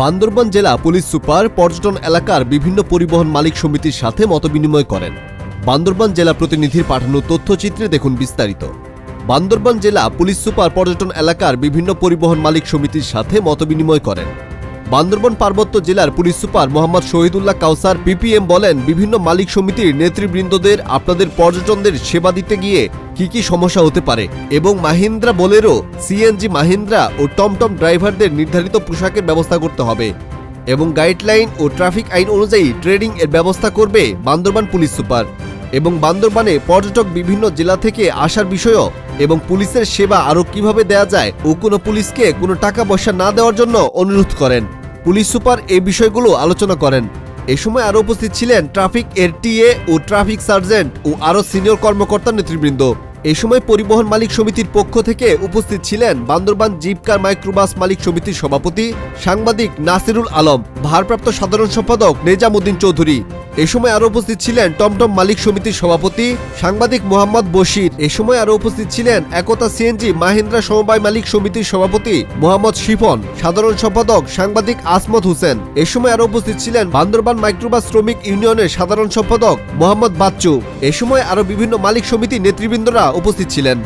বান্দরবান জেলা police super পর্যটন এলাকার বিভিন্ন পরিবহন মালিক সমিতির সাথে মতবিনিময় করেন। বান্দরবান জেলা প্রতিনিধির পাঠানো তথ্যচিত্রে দেখুন বিস্তারিত। বান্দরবান জেলা পুলিশ সুপার পর্যটন এলাকার বিভিন্ন পরিবহন মালিক সমিতির সাথে মতবিনিময় করেন। বান্দরবান পার্বত্য জেলার police super Mohammad Shahidullah Kausar, PPM বলেন, বিভিন্ন মালিক সমিতির নেতৃবৃন্দদের আপনাদের পর্যটনদের সেবা দিতে গিয়ে কি কি সমস্যা হতে পারে এবং মাহিন্দ্রা বোলেরো, সিএনজি মাহিন্দ্রা ও টমটম ড্রাইভারদের নির্ধারিত পোশাকের ব্যবস্থা করতে হবে এবং গাইডলাইন ও ট্রাফিক আইন অনুযায়ী ট্রেডিং এর ব্যবস্থা করবে বান্দরবান পুলিশ সুপার এবং বান্দরবানে পর্যটক বিভিন্ন জেলা থেকে আসার বিষয়ও এবং পুলিশের সেবা আরও কীভাবে দেয়া যায় ও কোনো পুলিশকে কোনো টাকা পয়সা না দেওয়ার জন্য অনুরোধ করেন। পুলিশ সুপার এই বিষয়গুলো আলোচনা করেন। এ সময় আরও উপস্থিত ছিলেন ট্রাফিক এর টিএ ও ট্রাফিক সার্জেন্ট ও আরও সিনিয়র কর্মকর্তা নেতৃবৃন্দ। এ সময় পরিবহন মালিক সমিতির পক্ষ থেকে উপস্থিত ছিলেন বান্দরবান জিপকার মাইক্রোবাস মালিক সমিতির সভাপতি সাংবাদিক নাসিরুল আলম, ভারপ্রাপ্ত সাধারণ সম্পাদক নেজামুদ্দিন চৌধুরী। এ সময় আরও উপস্থিত ছিলেন টমটম মালিক সমিতির সভাপতি সাংবাদিক মোহাম্মদ বশির। এ সময় আরও উপস্থিত ছিলেন একতা সিএনজি মাহিন্দ্রা সমবায় মালিক সমিতির সভাপতি মোহাম্মদ শিফন, সাধারণ সম্পাদক সাংবাদিক আসমত হোসেন। এ সময় আরও উপস্থিত ছিলেন বান্দরবান মাইক্রোবাস শ্রমিক ইউনিয়নের সাধারণ সম্পাদক মোহাম্মদ বাচ্চু। এ সময় আরও বিভিন্ন মালিক সমিতি নেতৃবৃন্দরা উপস্থিত ছিলেন।